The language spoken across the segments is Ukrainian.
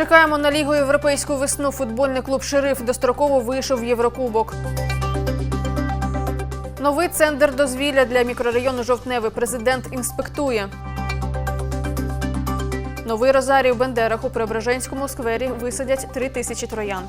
Чекаємо на лігу європейську весну. Футбольний клуб Шериф достроково вийшов в Єврокубок. Новий центр дозвілля для мікрорайону Жовтневий президент інспектує. Новий розарій в Бендерах у Преображенському сквері висадять три тисячі троянд.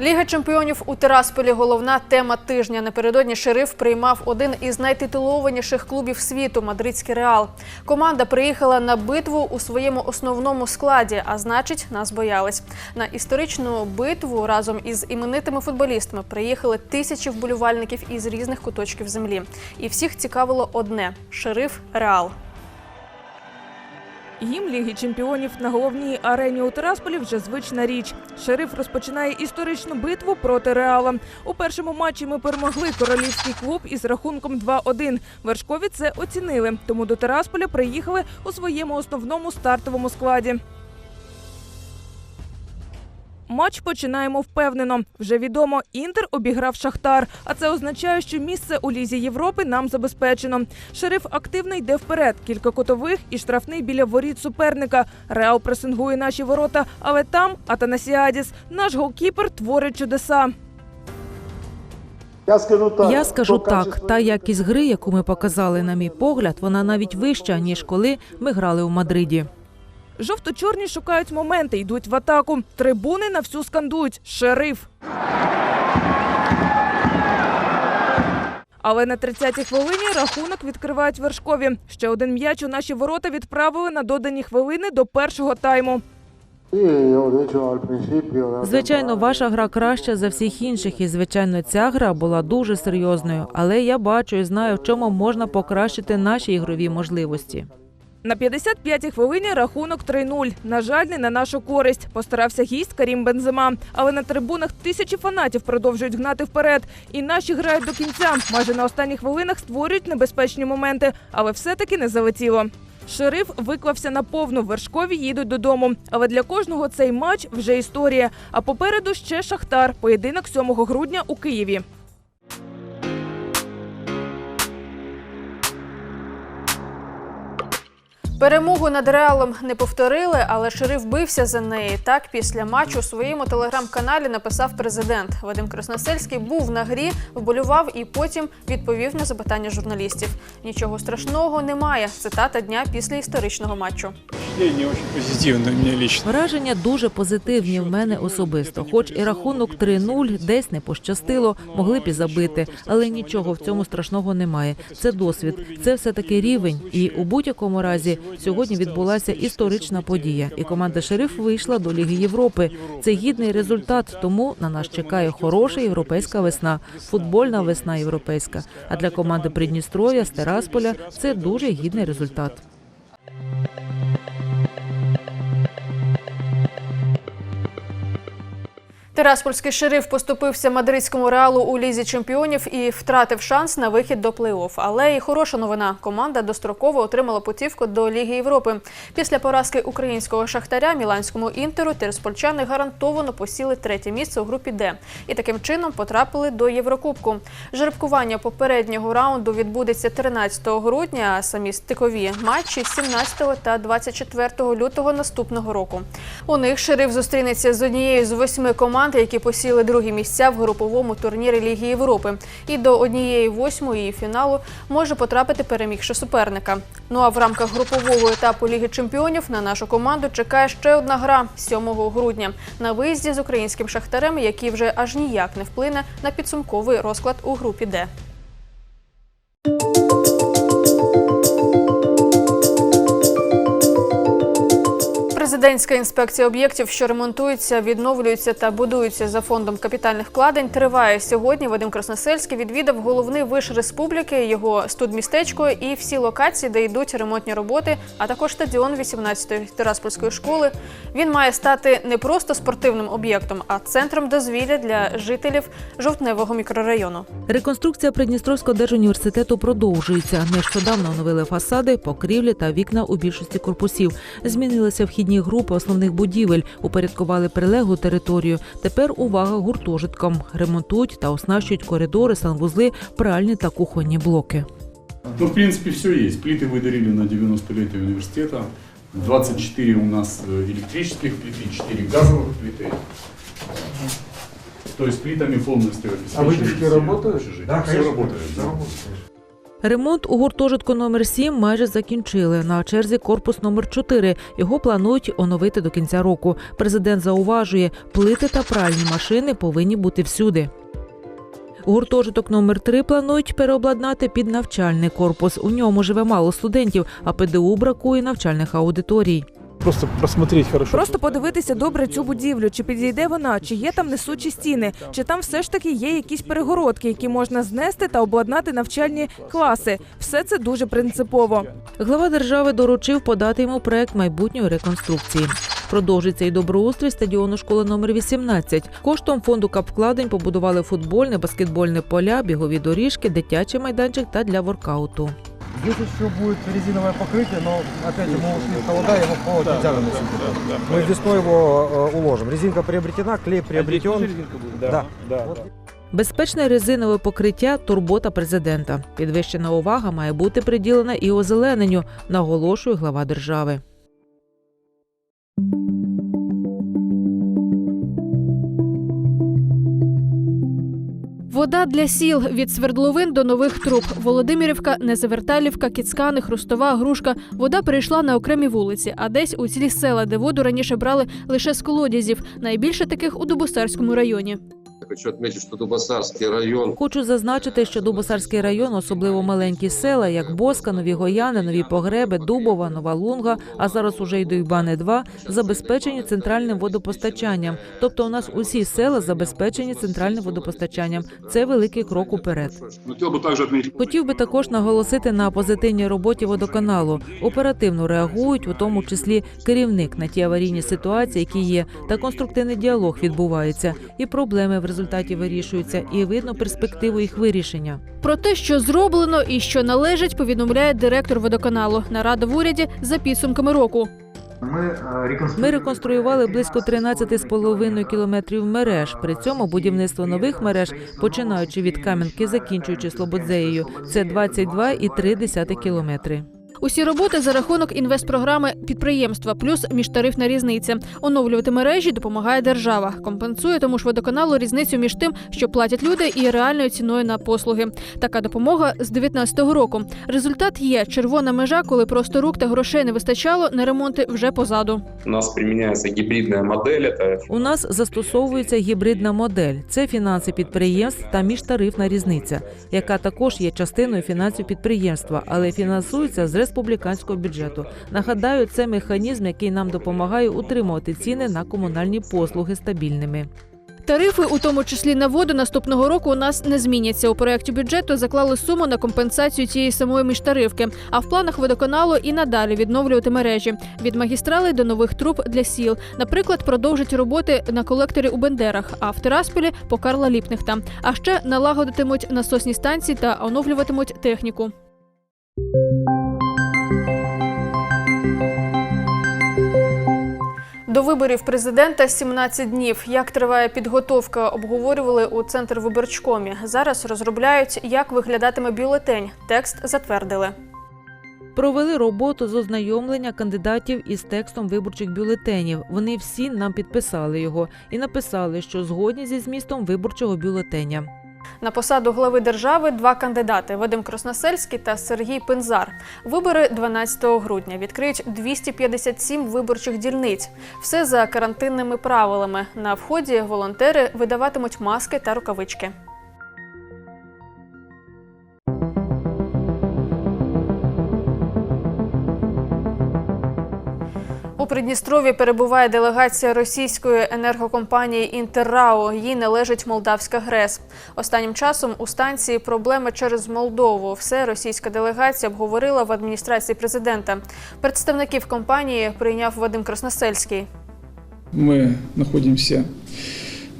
Ліга чемпіонів у Тирасполі головна тема тижня. Напередодні шериф приймав один із найтитулованіших клубів світу мадридський реал. Команда приїхала на битву у своєму основному складі, а значить, нас боялись. На історичну битву разом із іменитими футболістами приїхали тисячі вболівальників із різних куточків землі. І всіх цікавило одне: шериф Реал. Гімн Ліги чемпіонів на головній арені у Тирасполі вже звична річ. Шериф розпочинає історичну битву проти Реала. У першому матчі ми перемогли королівський клуб із рахунком 2-1. Вершкові це оцінили, тому до Тирасполя приїхали у своєму основному стартовому складі. Матч починаємо впевнено. Вже відомо, інтер обіграв Шахтар. А це означає, що місце у лізі Європи нам забезпечено. Шериф активно йде вперед. Кілька кутових і штрафний біля воріт суперника. Реал пресингує наші ворота, але там Атанасіадіс, наш голкіпер, творить чудеса. Я скажу так, Я скажу так, та якість гри, яку ми показали, на мій погляд, вона навіть вища ніж коли ми грали у Мадриді. Жовто-чорні шукають моменти, йдуть в атаку. Трибуни на всю скандують Шериф. Але на 30-й хвилині рахунок відкривають вершкові. Ще один м'яч у наші ворота відправили на додані хвилини до першого тайму. Звичайно, ваша гра краща за всіх інших, і звичайно, ця гра була дуже серйозною. Але я бачу і знаю, в чому можна покращити наші ігрові можливості. На 55-й хвилині рахунок 3-0. На жаль, не на нашу користь. Постарався гість Карім Бензема. Але на трибунах тисячі фанатів продовжують гнати вперед. І наші грають до кінця. Майже на останніх хвилинах створюють небезпечні моменти, але все-таки не залетіло. Шериф виклався на повну. Вершкові їдуть додому. Але для кожного цей матч вже історія. А попереду ще Шахтар. Поєдинок 7 грудня у Києві. Перемогу над реалом не повторили, але шериф бився за неї. Так після матчу у своєму телеграм-каналі написав президент. Вадим Красносельський був на грі, вболював і потім відповів на запитання журналістів. Нічого страшного немає. Цитата дня після історичного матчу. Впечатление очень позитивное у меня лично. Враження дуже позитивні в мене особисто. Хоч і рахунок 3-0 десь не пощастило, могли б і забити, але нічого в цьому страшного немає. Це досвід, це все таки рівень. І у будь-якому разі сьогодні відбулася історична подія, і команда Шериф вийшла до Ліги Європи. Це гідний результат. Тому на нас чекає хороша європейська весна, футбольна весна європейська. А для команди Придністров'я з Терасполя це дуже гідний результат. Тираспольський шериф поступився мадридському реалу у лізі чемпіонів і втратив шанс на вихід до плей-офф. Але і хороша новина. Команда достроково отримала путівку до Ліги Європи. Після поразки українського шахтаря міланському інтеру тираспольчани гарантовано посіли третє місце у групі Д і таким чином потрапили до Єврокубку. Жеребкування попереднього раунду відбудеться 13 грудня. А самі стикові матчі 17 та 24 лютого наступного року. У них шериф зустрінеться з однією з восьми команд, які посіли другі місця в груповому турнірі Ліги Європи. І до однієї восьмої фіналу може потрапити перемігши суперника. Ну а в рамках групового етапу Ліги Чемпіонів на нашу команду чекає ще одна гра 7 грудня на виїзді з українським шахтарем, який вже аж ніяк не вплине на підсумковий розклад у групі Д. Президентська інспекція об'єктів, що ремонтуються, відновлюються та будуються за фондом капітальних вкладень, триває сьогодні. Вадим Красносельський відвідав головний виш республіки, його студмістечко і всі локації, де йдуть ремонтні роботи, а також стадіон 18-ї Тираспольської школи. Він має стати не просто спортивним об'єктом, а центром дозвілля для жителів жовтневого мікрорайону. Реконструкція Придністровського держуніверситету продовжується. Нещодавно оновили фасади, покрівлі та вікна у більшості корпусів. Змінилися вхідні групи основних будівель, упорядкували прилеглу територію. Тепер увага гуртожиткам. Ремонтують та оснащують коридори, санвузли, пральні та кухонні блоки. Ну, в принципе, все есть. Плиты выдарили на 90-летие университета. 24 у нас э, электрических плиты, 4 газовых плиты. То есть плитами полностью А обеспечены вытяжки все работают? общежития. все работает. да. Ремонт у гуртожитку номер 7 майже закінчили. На черзі корпус номер 4 Його планують оновити до кінця року. Президент зауважує, плити та пральні машини повинні бути всюди. Гуртожиток номер 3 планують переобладнати під навчальний корпус. У ньому живе мало студентів, а ПДУ бракує навчальних аудиторій. Просто просмотреть хорошо. Просто подивитися добре цю будівлю, чи підійде вона, чи є там несучі стіни, чи там все ж таки є якісь перегородки, які можна знести та обладнати навчальні класи. Все це дуже принципово. Глава держави доручив подати йому проект майбутньої реконструкції. Продовжиться і доброустрій стадіону школи номер 18. Коштом фонду капвкладень побудували футбольне, баскетбольне поля, бігові доріжки, дитячий майданчик та для воркауту. Здесь еще будет резиновое покрытие, но опять же мы ушли в холода, его в холод нельзя наносить. Мы весной его э, уложим. Резинка приобретена, клей приобретен. Да. Вот. Безпечне резинове покриття турбота президента. Підвищена увага має бути приділена і озелененню, наголошує глава держави. Вода для сіл від свердловин до нових труб. Володимирівка, Незаверталівка, Кіцкани, Хрустова, Грушка. Вода перейшла на окремі вулиці, а десь у цілі села, де воду раніше брали лише з колодязів. Найбільше таких у Дубосарському районі. Я хочу отметить, что Дубасарский район Хочу зазначити, що Дубосарський район, особливо маленькі села, як Боска, Нові Гояни, Нові Погреби, Дубова, Нова Лунга, а зараз уже й Дуйбани 2 забезпечені центральним водопостачанням. Тобто у нас усі села забезпечені центральним водопостачанням. Це великий крок уперед. Хотел бы также Хотів би також наголосити на позитивній роботі водоканалу. Оперативно реагують, у тому числі керівник на ті аварійні ситуації, які є, та конструктивний діалог відбувається, і проблеми в результаті вирішуються, і видно перспективу їх вирішення. Про те, що зроблено і що належить, повідомляє директор водоканалу. Нарада в уряді за підсумками року. Ми реконструювали близько 13,5 кілометрів мереж. При цьому будівництво нових мереж, починаючи від Кам'янки, закінчуючи Слободзеєю, це 22,3 кілометри. Усі роботи за рахунок інвестпрограми підприємства, плюс міжтарифна різниця. Оновлювати мережі допомагає держава. Компенсує тому ж водоканалу різницю між тим, що платять люди, і реальною ціною на послуги. Така допомога з 19-го року. Результат є червона межа, коли просто рук та грошей не вистачало на ремонти вже позаду. У нас применяется гибридная модель. Это У нас застосовується гібридна модель. Це фінанси підприємств та міжтарифна різниця, яка також є частиною фінансів підприємства, але фінансується з республіканського бюджету. Нагадаю, це механізм, який нам допомагає утримувати ціни на комунальні послуги стабільними. Тарифи, у тому числі на воду, наступного року у нас не зміняться. У проєкті бюджету заклали суму на компенсацію цієї самої міжтарифки. А в планах водоканалу і надалі відновлювати мережі від магістралей до нових труб для сіл. Наприклад, продовжать роботи на колекторі у Бендерах, а в Тирасполі по Карла Ліпнихта. А ще налагодитимуть насосні станції та оновлюватимуть техніку. До виборів президента 17 днів. Як триває підготовка, обговорювали у центр виборчкомі. Зараз розробляють, як виглядатиме бюлетень. Текст затвердили. Провели роботу з ознайомлення кандидатів із текстом виборчих бюлетенів. Вони всі нам підписали його і написали, що згодні зі змістом виборчого бюлетеня. На посаду глави держави два кандидати: Вадим Красносельський та Сергій Пензар. Вибори 12 грудня відкриють 257 виборчих дільниць. Все за карантинними правилами. На вході волонтери видаватимуть маски та рукавички. У Придністрові перебуває делегація російської енергокомпанії Інтеррао. Їй належить Молдавська ГРЕС. Останнім часом у станції проблеми через Молдову. Все російська делегація обговорила в адміністрації президента. Представників компанії прийняв Вадим Красносельський. Ми находимся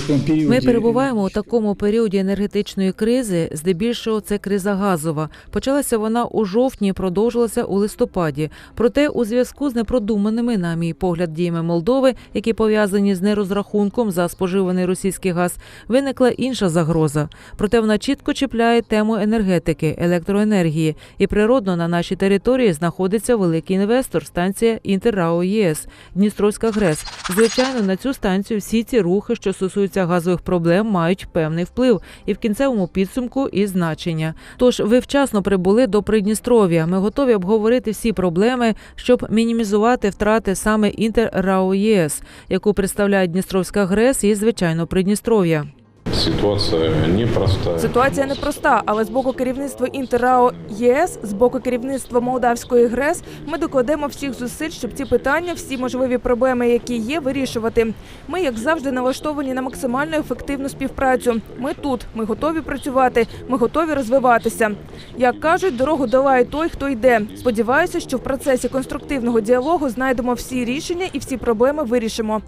таком периоде... Ми перебуваємо у такому періоді енергетичної кризи. Здебільшого це криза газова. Почалася вона у жовтні, продовжилася у листопаді. Проте, у зв'язку з непродуманими, на мій погляд, діями Молдови, які пов'язані з нерозрахунком за споживаний російський газ, виникла інша загроза. Проте вона чітко чіпляє тему енергетики, електроенергії. І природно на нашій території знаходиться великий інвестор станція Інтеррао ЄС Дністровська ГРЕС. Звичайно, на цю станцію всі ці рухи, що стосуються газових проблем, мають певний вплив і в кінцевому підсумку і значення. Тож ви вчасно прибули до Придністров'я. Ми готові обговорити всі проблеми, щоб мінімізувати втрати саме Інтеррао ЄС, яку представляє Дністровська ГРЕС і звичайно Придністров'я. Ситуация непростая. Ситуація непроста, але з боку керівництва Інтеррао ЄС, з боку керівництва Молдавської ГРЕС, ми докладемо всіх зусиль, щоб ці питання, всі можливі проблеми, які є, вирішувати. Ми, як завжди, налаштовані на максимально ефективну співпрацю. Ми тут, ми готові працювати, ми готові розвиватися. Як кажуть, дорогу долає той, хто йде. Сподіваюся, що в процесі конструктивного діалогу знайдемо всі рішення і всі проблеми вирішимо.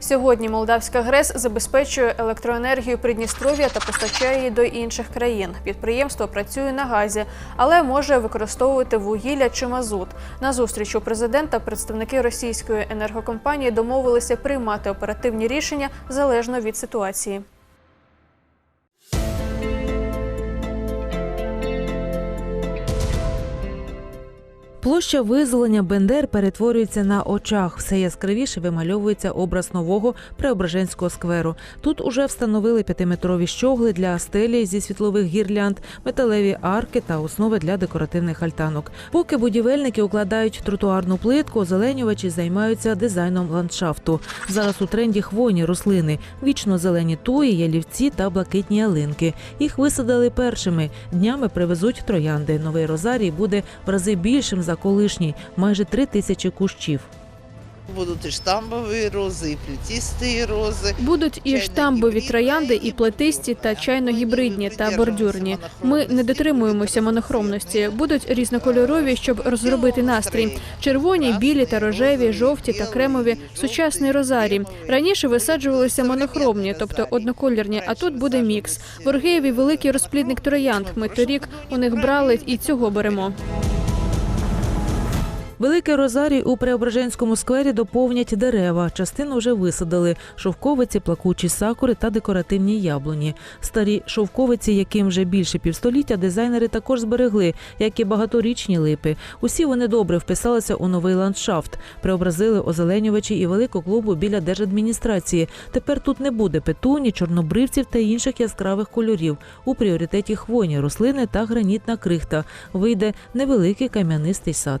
Сьогодні Молдавська ГРЕС забезпечує електроенергію Придністров'я та постачає її до інших країн. Підприємство працює на газі, але може використовувати вугілля чи мазут. На зустріч у президента представники російської енергокомпанії домовилися приймати оперативні рішення залежно від ситуації. Площа визволення Бендер перетворюється на очах. Все яскравіше вимальовується образ нового Преображенського скверу. Тут уже встановили п'ятиметрові щогли для стелі зі світлових гірлянд, металеві арки та основи для декоративних альтанок. Поки будівельники укладають тротуарну плитку, озеленювачі займаються дизайном ландшафту. Зараз у тренді хвойні рослини, вічно зелені туї, ялівці та блакитні ялинки. Їх висадили першими. Днями привезуть троянди. Новий розарій буде в рази більшим за колишній, майже три тисячі кущів. Будуть і штамбові рози, і плетісті рози. Будуть і штамбові троянди, і плетисті та чайно-гібридні та бордюрні. Ми не дотримуємося монохромності. Будуть різнокольорові, щоб розробити настрій. Червоні, білі та рожеві, жовті та кремові, сучасний розарій. Раніше висаджувалися монохромні, тобто однокольорні, а тут буде мікс. В Оргеєві великий розплідник троянд. Ми торік у них брали і цього беремо. Великий розарій у Преображенському сквері доповнять дерева. Частину вже висадили: шовковиці, плакучі сакури та декоративні яблуні. Старі шовковиці, яким вже більше півстоліття, дизайнери також зберегли, як і багаторічні липи. Усі вони добре вписалися у новий ландшафт. Преобразили озеленювачі і велику клубу біля держадміністрації. Тепер тут не буде петуні, чорнобривців та інших яскравих кольорів. У пріоритеті хвойні рослини та гранітна крихта. Вийде невеликий кам'янистий сад.